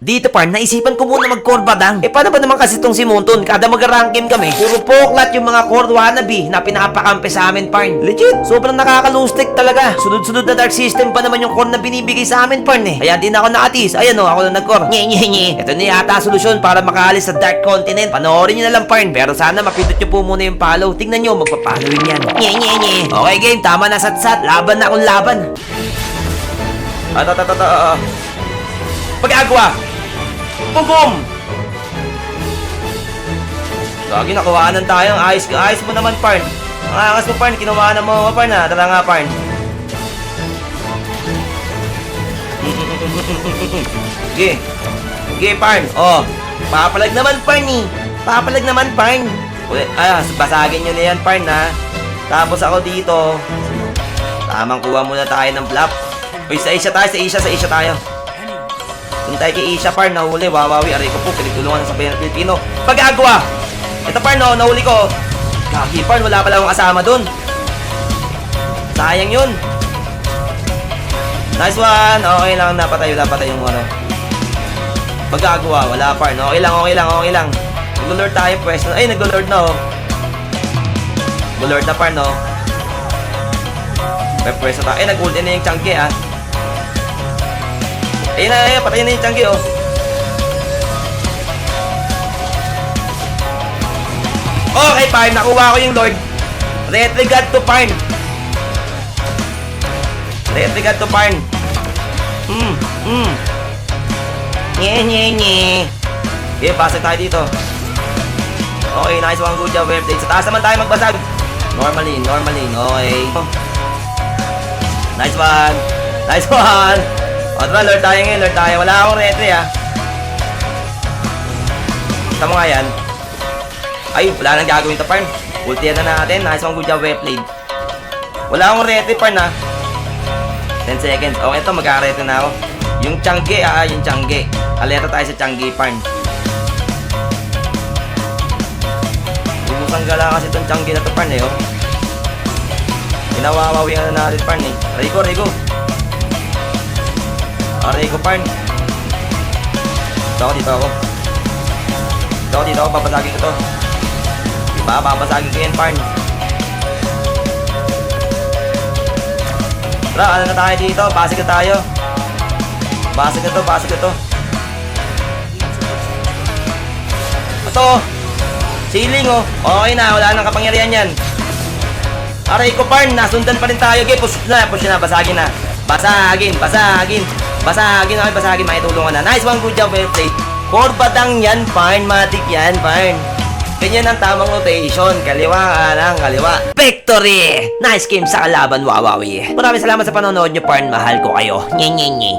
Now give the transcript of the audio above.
Dito par, naisipan ko muna mag-corbadang. Eh paano ba naman kasi tong si Monton? Kada mag-ranking kami, puro poklat yung mga core wannabe na pinapakampi sa amin parn. Legit, sobrang nakakalustik talaga. Sunod-sunod na dark system pa naman yung core na binibigay sa amin parn eh. Kaya din ako naatis. Ayan o, ako na nag-core. Nye nye nye. Ito na yata solusyon para makaalis sa dark continent. Panoorin nyo na lang parn. Pero sana mapindot nyo po muna yung follow. Tingnan nyo, magpa-follow rin yan. Nye nye nye. Okay game, tama na sat-sat. Laban na akong laban. Ato, ato, ato, ato. Pag-agwa! Pugom! Gagi, nakuwaanan tayo. Ayos, ayos mo naman, Parn. Ang angas mo, Parn. Kinuwaanan mo ako, Parn, ha? Tara nga, Parn. Sige. Sige, Parn. Oh. Papalag naman, Parn, eh. Papalag naman, Parn. Uli, ah, basagin nyo na yan, Parn, ha? Tapos ako dito. Tamang kuha muna tayo ng flap. Uy, sa Asia tayo, sa Asia, sa Asia tayo. Kung tayo kay Asia par, nahuli, wawawi, aray ko po, pinagtulungan sa bayan Pilipino. Pag-agwa! Ito par, no, nahuli ko. Gagi par, wala pala akong kasama dun. Sayang yun. Nice one! Okay lang, napatay, napatay yung ano. Pag-agwa, wala par, no? Okay lang, okay lang, okay lang. Nag-lord tayo, pwesto. Ay, nag-lord na, oh. Nag-lord na par, no? May pwesto tayo. Ay, nag-ult na yung chunky, ah. Ayun na, ayun, patayin na yung tanggi, oh. Okay, Parn, nakuha ko yung Lord. Retrigard to Parn. Retrigard to Parn. Hmm, hmm. Nye, nye, nye. Okay, pasag tayo dito. Okay, nice one, good job, birthday. Sa taas naman tayo magbasag. Normally, normally, okay. Nice one. Nice one. O, tara, Lord tayo ngayon, Lord tayo. Wala akong retry, ah. Tama nga yan. Ay, wala nang gagawin to, Parn. Ultihan na natin. Nice one, good job, well played. Wala akong retry, Parn, ah. 10 seconds. O, ito, magka-retry na ako. Yung Changi, ah, yung Changi. Alerta tayo sa Changi, Parn. Ubusang gala kasi itong Changi na to, Parn, eh, oh. Ginawawawihan na natin, Parn, eh. Rico, Rico. Aray ko, Parn. Dito ako, dito ako. Dito ako, dito ako. Babasagin ko to. Diba? Babasagin ko yan, Parn. Tara, ano na tayo dito? Basig na tayo. Basig na to, basig na to. Ito, oh. Ceiling, oh. Okay na, wala nang kapangyarihan yan. Aray ko, Parn. Nasundan pa rin tayo. Okay, push na, push na. Basagin na. Basagin, basagin. Basagin, okay, basagin. Makitulungan na. Nice one, good job, well played. Korbadang yan, Parn. Matik yan, Parn. Ganyan ang tamang rotation. Kaliwa, kanan, kaliwa. Victory! Nice game sa kalaban, Wawawi. Maraming salamat sa panonood nyo, Parn. Mahal ko kayo. Nye, nye, nye.